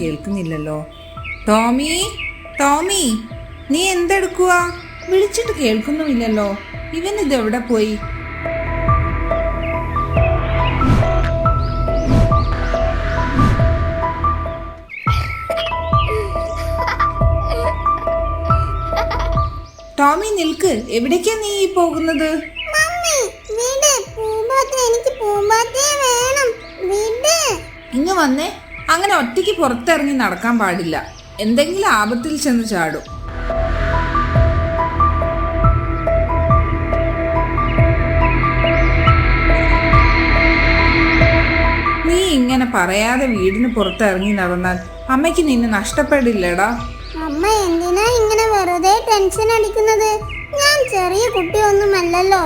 കേൾക്കുന്നില്ലല്ലോ. ടോമി ടോമി നീ എന്തെടുക്കുക വിളിച്ചിട്ട് കേൾക്കുന്നുമില്ലല്ലോ. ഇവൻ ഇത് എവിടെ പോയി? ടോമി നിൽക്ക്. എവിടേക്കാ നീ ഈ പോകുന്നത്? മമ്മി വിട്. പൂമ്പാറ്റ എനിക്ക് പൂമ്പാറ്റയെ വേണം. വീട്. ഇങ്ങ് വന്നേ. അങ്ങനെ ഒറ്റയ്ക്ക് പുറത്തിറങ്ങി നടക്കാൻ പാടില്ല. എന്തെങ്കിലും ആപത്തിൽ ചെന്ന് ചാടും. നീ ഇങ്ങനെ പറയാതെ വീടിന് പുറത്തിറങ്ങി നടന്നാൽ അമ്മയ്ക്ക് നിന്നെ നഷ്ടപ്പെടില്ലടാ. അമ്മ എന്തിനാ ഇങ്ങനെ വെറുതെ ടെൻഷൻ അടിക്കുന്നത്? ഞാൻ ചെറിയ കുട്ടിയൊന്നുമല്ലല്ലോ.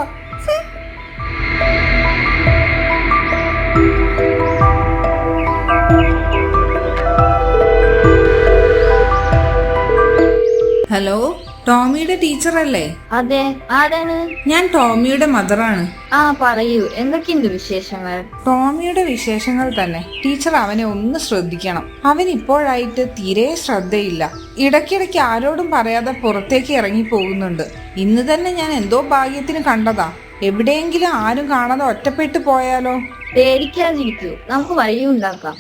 ഹലോ ടോമിയുടെ ടീച്ചറല്ലേ? അതെ ആരാണ്? ഞാൻ ടോമിയുടെ മദറാണ്. ആ പറയൂ എന്തൊക്കെയുണ്ട് വിശേഷങ്ങൾ? ടോമിയുടെ വിശേഷങ്ങൾ തന്നെ. ടീച്ചർ അവനെ ഒന്ന് ശ്രദ്ധിക്കണം. അവൻ ഇപ്പോഴായിട്ട് തീരെ ശ്രദ്ധയില്ല. ഇടയ്ക്കിടയ്ക്ക് ആരോടും പറയാതെ പുറത്തേക്ക് ഇറങ്ങി പോകുന്നുണ്ട്. ഇന്ന് തന്നെ ഞാൻ എന്തോ ഭാഗ്യത്തിന് കണ്ടതാ. എവിടെയെങ്കിലും ആരും കാണാതെ ഒറ്റപ്പെട്ടു പോയാലോ? പേടിക്കാതിരിക്കൂ നമുക്ക് വഴിയുണ്ടാക്കാം.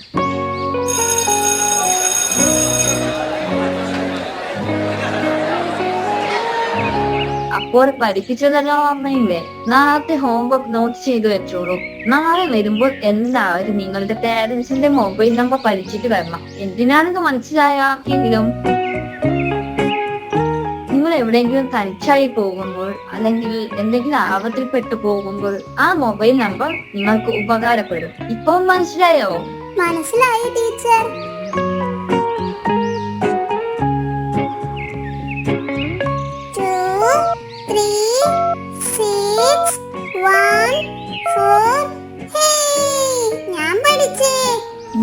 അപ്പോൾ പഠിപ്പിച്ചതെല്ലാം ഓർമ്മയില്ലേ നാളത്തെ ഹോംവർക്ക് നോട്ട് ചെയ്തു വെച്ചോളൂ. നാളെ വരുമ്പോൾ എല്ലാവരും നിങ്ങളുടെ പേരൻസിന്റെ മൊബൈൽ നമ്പർ പഠിച്ചിട്ട് വരണം. എന്തിനാണെന്ന് മനസ്സിലായെങ്കിലും നിങ്ങൾ എവിടെയെങ്കിലും തനിച്ചായി പോകുമ്പോൾ അല്ലെങ്കിൽ എന്തെങ്കിലും ആപത്തിൽപ്പെട്ടു പോകുമ്പോൾ ആ മൊബൈൽ നമ്പർ നിങ്ങൾക്ക് ഉപകാരപ്പെടും. ഇപ്പം മനസ്സിലായോ? മനസ്സിലായി ടീച്ചർ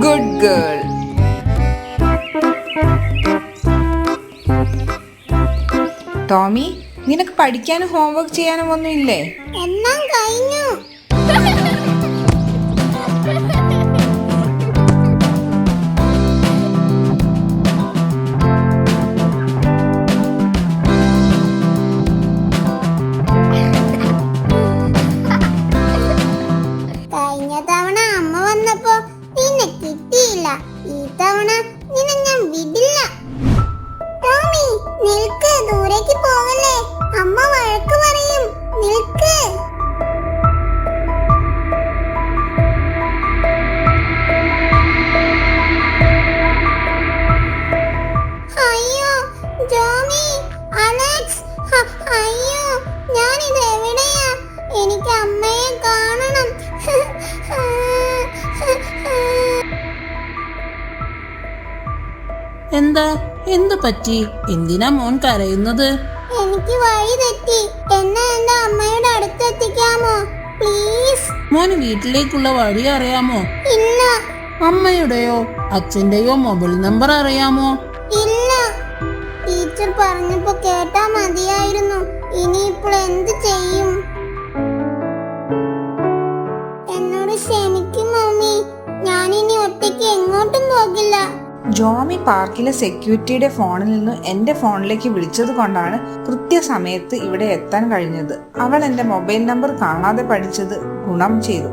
ഗുഡ് ഗേൾ ടോമി നിനക്ക് പഠിക്കാനും ഹോംവർക്ക് ചെയ്യാനും ഒന്നും ഇല്ലേ എല്ലാം കഴിഞ്ഞു. പറ്റി? എന്തിനാ മോൻ കരയുന്നത്? എനിക്ക് വഴി തെറ്റി. എന്നെ എന്റെ അമ്മയുടെ അടുത്തെത്തിക്കാമോ പ്ലീസ്. മോന് വീട്ടിലേക്കുള്ള വഴി അറിയാമോ? ഇല്ല. അമ്മയുടെയോ അച്ഛന്റെയോ മൊബൈൽ നമ്പർ അറിയാമോ? ഇല്ല. ടീച്ചർ പറഞ്ഞപ്പോ കേട്ടാ മതിയായിരുന്നു. ഇനിയിപ്പോൾ എന്ത് ചെയ്യും? എന്നോട് ക്ഷമിക്കും മമ്മി ഞാനിനി ഒറ്റയ്ക്ക് എങ്ങോട്ടും പോകില്ല. ജോമി പാർക്കിലെ സെക്യൂരിറ്റിയുടെ ഫോണിൽ നിന്ന് എന്റെ ഫോണിലേക്ക് വിളിച്ചത് കൊണ്ടാണ് കൃത്യസമയത്ത് ഇവിടെ എത്താൻ കഴിഞ്ഞത്. അവൾ എന്റെ മൊബൈൽ നമ്പർ കാണാതെ പഠിച്ചത് ഗുണം ചെയ്തു.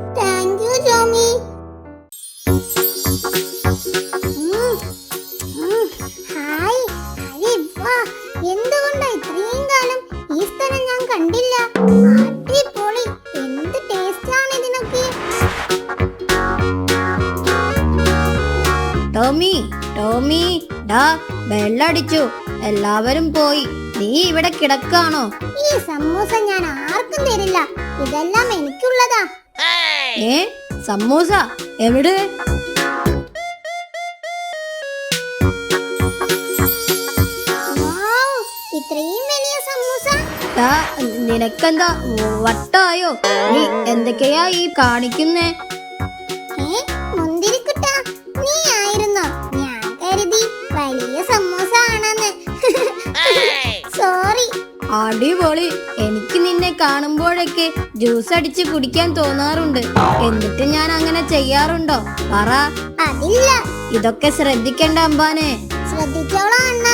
ബെല്ലടിച്ചു എല്ലാവരും പോയി. നീ ഇവിടെ കിടക്കാണോ? ഈ സമൂസ ഞാൻ ആർക്കും തരില്ല. ഇതെല്ലാം എനിക്കുള്ളതാ. ഏ? സമൂസ? എവിടെ? വൗ, ഇത്രയും വലിയ സമൂസ. ഡാ നിനക്കെന്താ വട്ടായോ? നീ എന്തൊക്കെയാ ഈ കാണിക്കുന്നേ? അടിപൊളി. എനിക്ക് നിന്നെ കാണുമ്പോഴൊക്കെ ജ്യൂസ് അടിച്ച് കുടിക്കാൻ തോന്നാറുണ്ട്. എന്നിട്ട് ഞാൻ അങ്ങനെ ചെയ്യാറുണ്ടോ? പറ. അതില്ല. ഇതൊക്കെ ശ്രദ്ധിക്കണ്ട അമ്പാനെ. ശ്രദ്ധിച്ചോളാം അണ്ണ.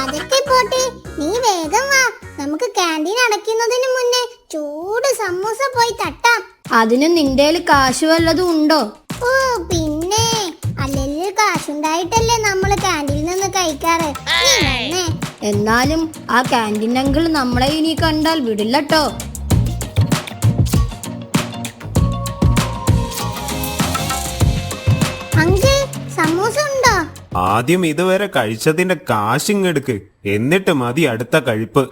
അതൊക്കെ പോട്ടെ. നീ വേഗം വാ. നമുക്ക് ക്യാന്റീൻ അടയ്ക്കുന്നതിന് മുന്നേ ചൂട് സമൂസ പോയി തട്ടാം. അതിന് നിന്റെ കാശ് വല്ലതും ഉണ്ടോ? ഓ പിന്നെ. അല്ലെങ്കിൽ കാശുണ്ടായിട്ടല്ലേ എന്നാലും ആ ക്യാന്റീൻ അങ്കിൾ നമ്മളെ ഇനി കണ്ടാൽ വിടില്ല കേട്ടോ സമൂസ ഉണ്ടോ? ആദ്യം ഇതുവരെ കഴിച്ചതിന്റെ കാശിങ്ങെടുക്ക്. എന്നിട്ട് മതി അടുത്ത കഴിപ്പ്.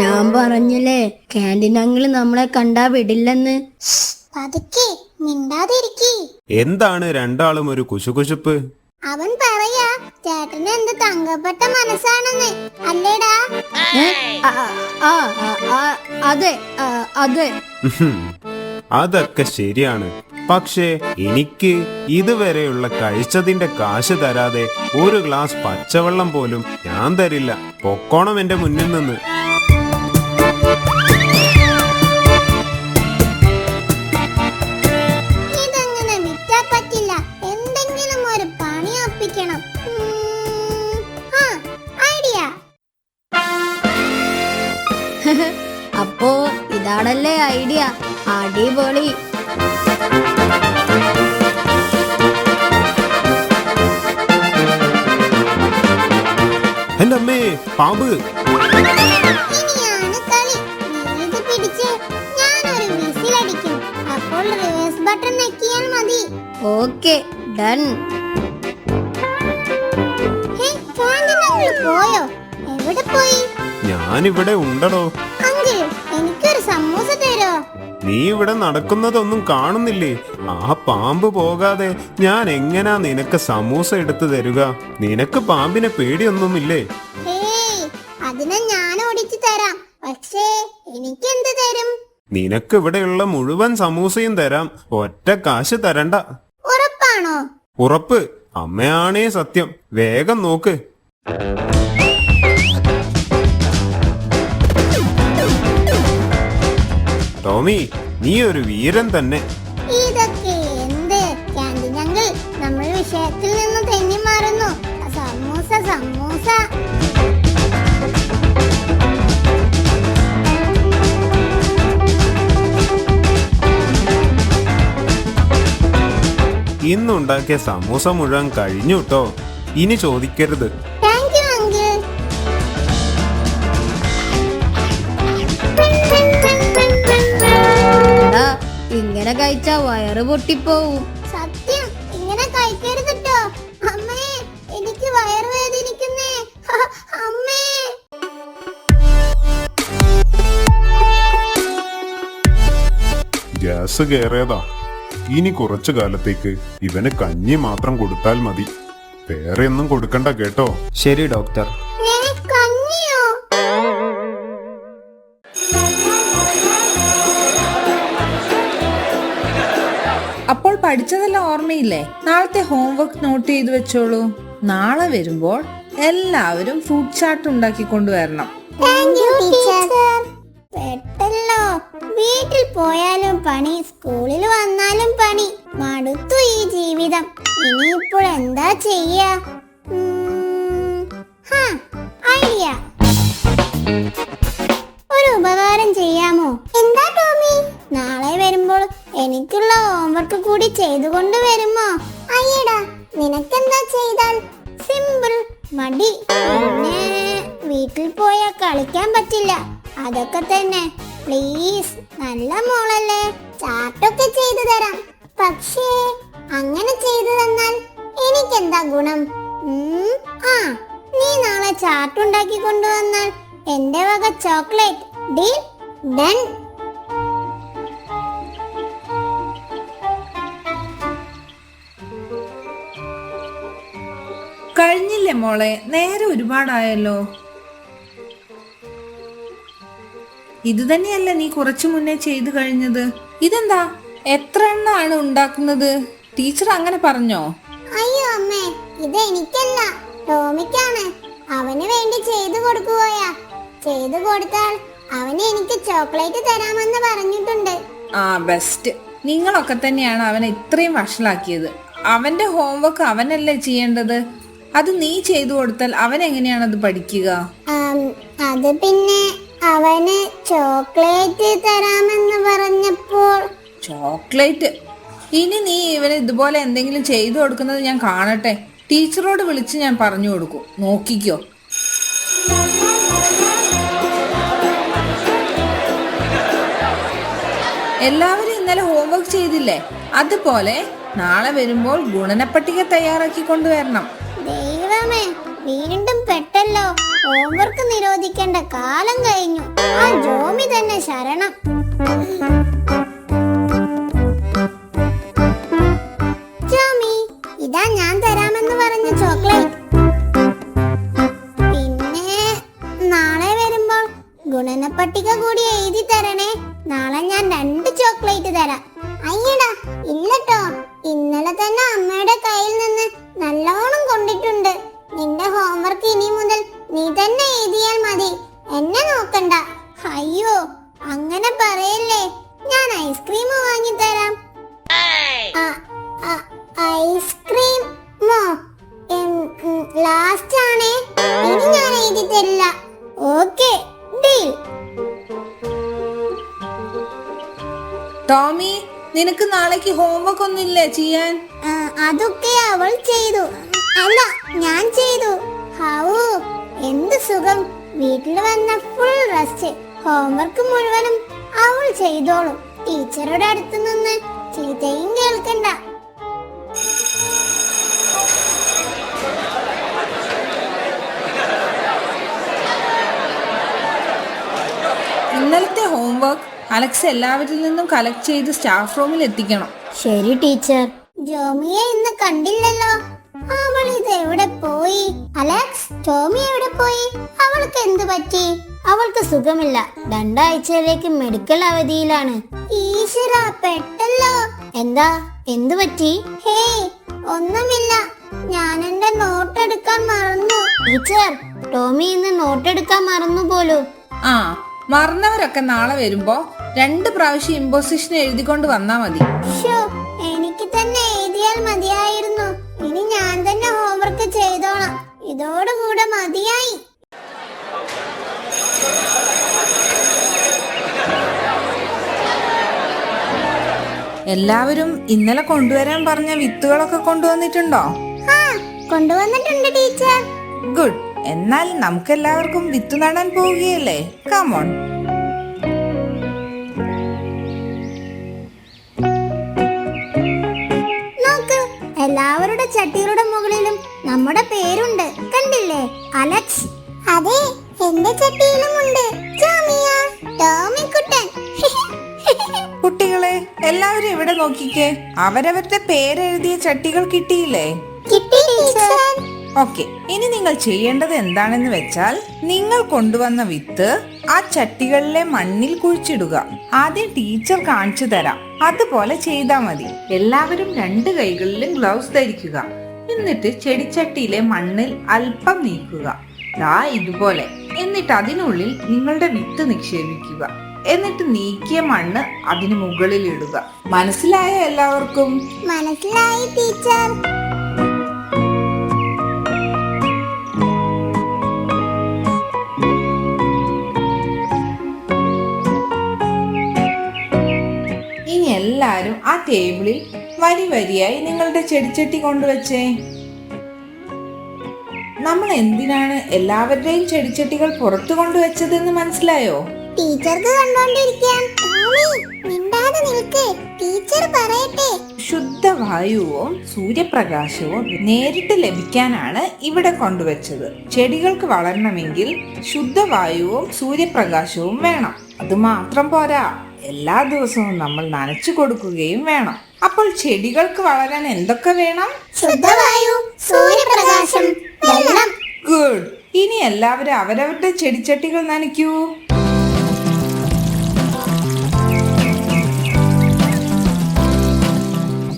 ഞാൻ പറഞ്ഞില്ലേ ക്യാന്റീൻ അങ്കിൾ നമ്മളെ കണ്ടാ വിടില്ലെന്ന്. പതുക്കെ മിണ്ടാതിരിക്കി. എന്താണ് രണ്ടാളും ഒരു കുശുകുശുപ്പ്? അവൻ പറയാ ചേട്ടന് എന്ത് തങ്കപ്പെട്ട മനസ്സാണെന്ന്. അല്ലേടാ? ആ, ആ, ആ, ആ, അതെ അതെ. അതൊക്കെ ശരിയാണ്. പക്ഷേ എനിക്ക് ഇതുവരെയുള്ള കഴിച്ചതിന്റെ കാശ് തരാതെ ഒരു ഗ്ലാസ് പച്ചവെള്ളം പോലും ഞാൻ തരില്ല. പൊക്കോണം എന്റെ മുന്നിൽ നിന്ന്. റിവേഴ്സ് ബട്ടൺ നെക്കിയാൽ മതി. Okay done. പോയോ? എവിടെ പോയി? ഞാനിവിടെ ഉണ്ടടോ. നീ ഇവിടെ നടക്കുന്നതൊന്നും കാണുന്നില്ലേ? ആ പാമ്പ് പോകാതെ ഞാൻ എങ്ങനാ നിനക്ക് സമൂസ എടുത്തു തരുക? നിനക്ക് പാമ്പിനെ പേടിയൊന്നുമില്ലേ? അതിനെ ഞാൻ ഓടിച്ചു തരാം. പക്ഷേ എനിക്കെന്ത് തരും? നിനക്ക് ഇവിടെയുള്ള മുഴുവൻ സമൂസയും തരാം. ഒറ്റ കാശ് തരണ്ട. ഉറപ്പാണോ? ഉറപ്പ്. അമ്മയാണേ സത്യം. വേഗം നോക്ക്. ടോമി നീ ഒരു വീരൻ തന്നെ. ഇതൊക്കെ എന്ത് ക്യാന്റീൻ ഞങ്ങൾ നമ്മൾ വിഷയത്തിൽ നിന്ന് തെന്നി മാറുന്നു. സമൂസ സമൂസ. ഇന്നുണ്ടാക്കിയ സമൂസ മുഴുവൻ കഴിഞ്ഞു കേട്ടോ ഇനി ചോദിക്കരുത്. കഴിച്ചാ വയറ് പൊട്ടിപ്പോവും. സത്യം ഇങ്ങനെ കഴിക്കരുത് കേട്ടോ അമ്മേ എനിക്ക് വയറ് വേദനിക്കുന്നേ. അമ്മേ. ഗ്യാസ് കയറിയതാ ഇനി കുറച്ചു കാലത്തേക്ക് ഇവന് കഞ്ഞി മാത്രം കൊടുത്താൽ മതി. വേറെ ഒന്നും കൊടുക്കണ്ട കേട്ടോ. ശരി ഡോക്ടർ. പഠിച്ചതെല്ലാം ഓർമ്മയില്ലേ? നാളത്തെ ഹോംവർക്ക് നോട്ട് ചെയ്തു വെച്ചോളൂ. നാളെ വരുമ്പോൾ എല്ലാവരും ഫ്രൂട്ട് ചാട്ട് ഉണ്ടാക്കി കൊണ്ടുവരണം. വീട്ടിൽ പോയാലും പണി സ്കൂളിൽ വന്നാലും പണി. മടുത്തു ഈ ജീവിതം. ഇനിയിപ്പോൾ എന്താ ചെയ്യാ? ഐഡിയ ഒരു ഉപകാരം ചെയ്യാമോ? എന്താ ടോമി? നാളെ വരുമ്പോൾ എനിക്കുള്ള ഹോംവർക്ക് കൂടി ചെയ്തുകൊണ്ട് വരുമോ? അയ്യടാ നിനക്കെന്താ ചെയ്താൽ? സിമ്പിൾ മടി. വീട്ടിൽ പോയാൽ കളിക്കാൻ പറ്റില്ല. അതൊക്കെ തന്നെ. പ്ലീസ് നല്ല മോളല്ലേ. ചാർട്ടൊക്കെ ചെയ്തു തരാം. പക്ഷേ അങ്ങനെ ചെയ്തു തന്നാൽ എനിക്കെന്താ ഗുണം? ആ നീ നാളെ ചാർട്ട് ഉണ്ടാക്കി കൊണ്ടുവന്നാൽ എന്റെ വക ചോക്ലേറ്റ് ഡീൽ ഡൺ കഴിഞ്ഞില്ലേ മോളെ? നേരെ ഒരുപാടായല്ലോ. ഇത് തന്നെയല്ല നീ കുറച്ചു മുന്നേ ചെയ്തു കഴിഞ്ഞത്? ഇതെന്താ? എത്ര എണ്ണാണ് ഉണ്ടാക്കുന്നത്? ടീച്ചർ അങ്ങനെ പറഞ്ഞോ? അയ്യോ അമ്മേ ഇത് എനിക്കല്ല. ടോമിക്കാണ് അവന് വേണ്ടി ചെയ്തു കൊടുക്കുകയാ. ചെയ്തു കൊടുത്താൽ അവന് എനിക്ക് ചോക്ലേറ്റ് തരാമെന്ന് പറഞ്ഞിട്ടുണ്ട്. ആ ബെസ്റ്റ്. നിങ്ങളൊക്കെ തന്നെയാണ് അവനെ ഇത്രയും വഷളാക്കിയത്. അവന്റെ ഹോംവർക്ക് അവനല്ലേ ചെയ്യേണ്ടത്? അത് നീ ചെയ്തു കൊടുത്താൽ അവൻ എങ്ങനെയാണ് അത് പഠിക്കുക? അത് പിന്നെ അവന് ചോക്ലേറ്റ് തരാമെന്ന് പറഞ്ഞപ്പോൾ ചോക്ലേറ്റ്? ഇനി നീ ഇവന് ഇതുപോലെ എന്തെങ്കിലും ചെയ്തു കൊടുക്കുന്നത് ഞാൻ കാണട്ടെ. ടീച്ചറോട് വിളിച്ച് ഞാൻ പറഞ്ഞു കൊടുക്കും. നോക്കിക്കോ. എല്ലാവരും ഇന്നലെ ഹോംവർക്ക് ചെയ്തില്ലേ? അതുപോലെ നാളെ വരുമ്പോൾ ഗുണനപ്പട്ടിക തയ്യാറാക്കി കൊണ്ടുവരണം. ദൈവമേ വീണ്ടും പെട്ടല്ലോ. ഹോംവർക്ക് നിരോധിക്കേണ്ട കാലം കഴിഞ്ഞു. ആ ജോമി തന്നെ ശരണം. നാളേക്ക് ഹോംവർക്ക് ഒന്നുമില്ലേ ചെയ്യാൻ? അതൊക്കെ അവൾ ചെയ്തു. അല്ല ഞാൻ ചെയ്തു. ഹാവൂ എന്ത് സുഖം. വീട്ടിൽ വന്ന ഫുൾ റെസ്റ്റ് ഹോംവർക്ക് മുഴുവനും അവൾ ചെയ്തോളും. ടീച്ചറുടെ അടുത്ത് നിന്ന് ചീത്തയും കേൾക്കണ്ട. ഇന്നലത്തെ ഹോംവർക്ക് അലക്സ് എല്ലാവരിൽ നിന്നും കളക്ട് ചെയ്ത് സ്റ്റാഫ് റൂമിൽ എത്തിക്കണം. ശരി ടീച്ചർ ജോമിയെ ഇന്ന് കണ്ടില്ലല്ലോ. അവൾ ഇത് എവിടെ പോയി? അലക്സ് ടോമി എവിടെ പോയി? അവൾക്ക് എന്ത് പറ്റി? അവൾക്ക് സുഖമില്ല. രണ്ടാഴ്ചയിലേക്ക് മെഡിക്കൽ അവധിയിലാണ്. ഈശ്വര പെട്ടല്ലോ. എന്താ എന്തു പറ്റി? ഹേയ് ഒന്നുമില്ല. ഞാൻ എന്റെ നോട്ട് എടുക്കാൻ മറന്നു. ടീച്ചർ ടോമി ഇന്ന് നോട്ട് എടുക്കാൻ മറന്നു പോലും. ആ മറന്നവരൊക്കെ നാളെ വരുമ്പോ രണ്ട് പ്രാവശ്യം ഇമ്പോസിഷൻ എഴുതിക്കൊണ്ട് വന്നാ മതി. എനിക്ക് തന്നെ എഴുതിയാൽ മതിയായിരുന്നു. ഇനി ഞാൻ തന്നെ ഹോംവർക്ക് ചെയ്തോളാം ഇതോടുകൂടെ മതിയായി. എല്ലാവരും ഇന്നലെ കൊണ്ടുവരാൻ പറഞ്ഞ വിത്തുകളൊക്കെ കൊണ്ടുവന്നിട്ടുണ്ടോ? കൊണ്ടുവന്നിട്ടുണ്ട് ടീച്ചർ. ഗുഡ്. എന്നാൽ നമുക്ക് എല്ലാവർക്കും വിത്ത് നടാൻ പോവുകയല്ലേ? കമോൺ എല്ലാവരുടെ ചട്ടികളുടെ മുകളിലും നമ്മുടെ പേരുണ്ട്. കണ്ടില്ലേ? അലക്സ്. അതെ എന്റെ ചട്ടിയിലും ഉണ്ട്. ജോമിയ ടോമിക്കുട്ടൻ. കുട്ടികളെ എല്ലാവരും ഇവിടെ നോക്കിക്കേ. അവരവരുടെ പേരെഴുതിയ ചട്ടികൾ കിട്ടിയില്ലേ? കിട്ടി ഓക്കെ ഇനി നിങ്ങൾ ചെയ്യേണ്ടത് എന്താണെന്ന് വെച്ചാൽ നിങ്ങൾ കൊണ്ടുവന്ന വിത്ത് ആ ചട്ടികളിലെ മണ്ണിൽ കുഴിച്ചിടുക. ആദ്യം ടീച്ചർ കാണിച്ചു തരാം. അതുപോലെ ചെയ്താൽ മതി. എല്ലാവരും രണ്ട് കൈകളിലും ഗ്ലൗസ് ധരിക്കുക. എന്നിട്ട് ചെടിച്ചട്ടിയിലെ മണ്ണിൽ അല്പം നീക്കുക. ദാ ഇതുപോലെ. എന്നിട്ട് അതിനുള്ളിൽ നിങ്ങളുടെ വിത്ത് നിക്ഷേപിക്കുക. എന്നിട്ട് നീക്കിയ മണ്ണ് അതിന് മുകളിൽ ഇടുക. മനസ്സിലായ എല്ലാവർക്കും? മനസ്സിലായി ടീച്ചർ. ആ ടേബിളിൽ വരി വരിയായി നിങ്ങളുടെ ചെടിച്ചട്ടി കൊണ്ടുവച്ചേ. നമ്മൾ എന്തിനാണ് എല്ലാവരുടെയും ചെടിച്ചട്ടികൾ പുറത്തു കൊണ്ടുവച്ചതെന്ന് മനസ്സിലായോ? ടീച്ചർക്ക് മിണ്ടാതെ നിൽക്ക്. ടീച്ചർ പറയട്ടെ. ശുദ്ധവായുവും സൂര്യപ്രകാശവും നേരിട്ട് ലഭിക്കാനാണ് ഇവിടെ കൊണ്ടുവച്ചത്. ചെടികൾക്ക് വളരണമെങ്കിൽ ശുദ്ധവായുവും സൂര്യപ്രകാശവും വേണം. അത് മാത്രം പോരാ. എല്ലാ ദിവസവും നമ്മൾ നനച്ചു കൊടുക്കുകയും വേണം. അപ്പോൾ ചെടികൾക്ക് വളരാൻ എന്തൊക്കെ വേണം? ശുദ്ധവായു സൂര്യപ്രകാശം വെള്ളം. ഗുഡ് ഇനി എല്ലാവരും അവരവരുടെ ചെടിച്ചട്ടികൾ നനയ്ക്കൂ.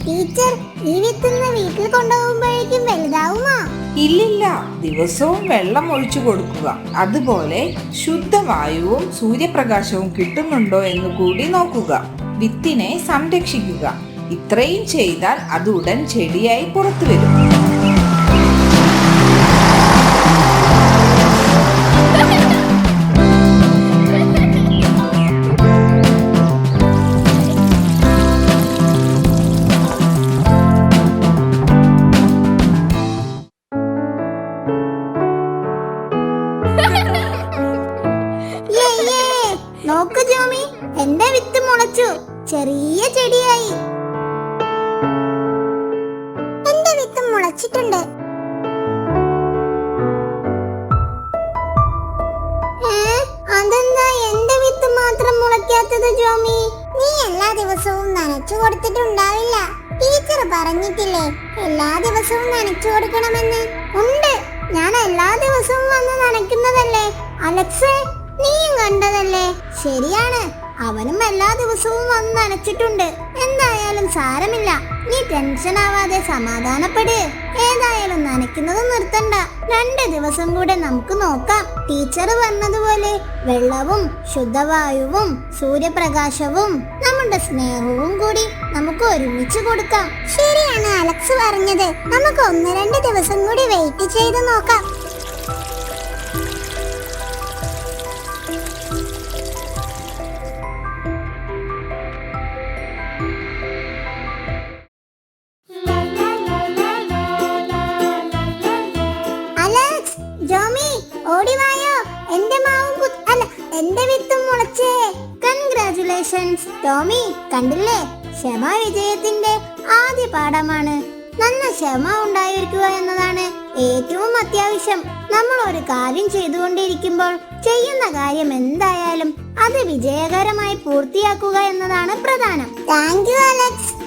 ടീച്ചർ ഈ വിത്തുന്ന വീട്ടിൽ വലുതാവുമോ ഇല്ലില്ല ദിവസവും വെള്ളം ഒഴിച്ചു കൊടുക്കുക. അതുപോലെ ശുദ്ധവായുവും സൂര്യപ്രകാശവും കിട്ടുന്നുണ്ടോ എന്ന് കൂടി നോക്കുക. വിത്തിനെ സംരക്ഷിക്കുക. ഇത്രയും ചെയ്താൽ അത് ഉടൻ ചെടിയായി പുറത്തു വരും പറഞ്ഞിട്ടില്ലേ? എല്ലാ ദിവസവും നനച്ചു കൊടുക്കണമെന്ന്. ഉണ്ട്. ഞാൻ എല്ലാ ദിവസവും വന്ന് നനയ്ക്കുന്നതല്ലേ? അലക്സ് നീയും കണ്ടതല്ലേ? ശരിയാണ്. അവനും എല്ലാ ദിവസവും വന്ന് നനച്ചിട്ടുണ്ട്. എന്തായാലും സാരമില്ല. നീ ടെൻഷൻ ആവാതെ സമാധാനപ്പെട്. ഏതായാലും നനയ്ക്കുന്നത് നിർത്തണ്ട. രണ്ട് ദിവസം കൂടെ നമുക്ക് നോക്കാം. ടീച്ചർ പറഞ്ഞതുപോലെ വെള്ളവും ശുദ്ധവായുവും സൂര്യപ്രകാശവും നമ്മുടെ സ്നേഹവും കൂടി നമുക്ക് ഒരുമിച്ച് കൊടുക്കാം. ശരിയാണ് അലക്സ് പറഞ്ഞത്. നമുക്ക് ഒന്ന് രണ്ട് ദിവസം കൂടി വെയിറ്റ് ചെയ്ത് നോക്കാം. എന്റെ വിത്തും മുളച്ചേ. കൺഗ്രാചുലേഷൻസ് ടോമി. കണ്ടില്ലേ? ക്ഷമ വിജയത്തിന്റെ ആദ്യ പാഠമാണ്. നല്ല ക്ഷമ ഉണ്ടായിരിക്കുക എന്നതാണ് ഏറ്റവും അത്യാവശ്യം. നമ്മൾ ഒരു കാര്യം ചെയ്തുകൊണ്ടിരിക്കുമ്പോൾ ചെയ്യുന്ന കാര്യം എന്തായാലും അത് വിജയകരമായി പൂർത്തിയാക്കുക എന്നതാണ് പ്രധാനം. Thank you Alex